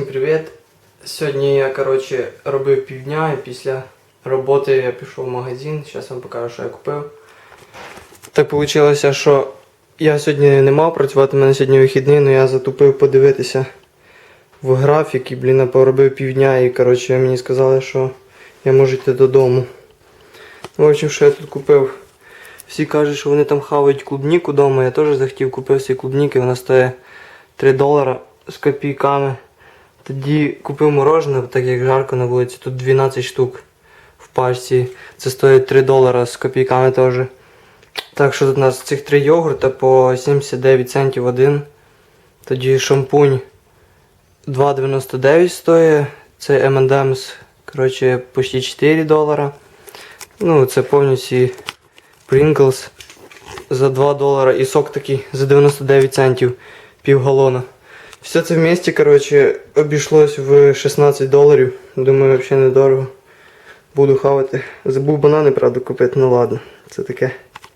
привіт! Сьогодні я коротше, робив півдня і після роботи я пішов в магазин. Зараз вам покажу, що я купив. Так вийшло, що я сьогодні не мав працювати, у мене сьогодні вихідний, але я затупив подивитися в графік і, блін, поробив півдня і коротше, мені сказали, що я можу йти додому. В общем, що я тут купив? Всі кажуть, що вони там хавають клубніку вдома. Я теж захотів купив ці клубніки, вона стоїть 3 долара з копійками. Тоді купив морожене, так як жарко на вулиці, тут 12 штук в пачці. Це стоїть 3 долара з копійками теж. Так що тут у нас цих три йогурта по 79 центів один. Тоді шампунь 2,99 стоїть. Це M&M's, коротше, почти 4 долара. Ну, це повністю Pringles за 2 долара і сок такий за 99 центів пів галона. Все це вместе, коротше, обійшлось в 16 доларів. Думаю, взагалі недорого. Буду хавати. Забув банани, правда, купити, ну ладно, це таке.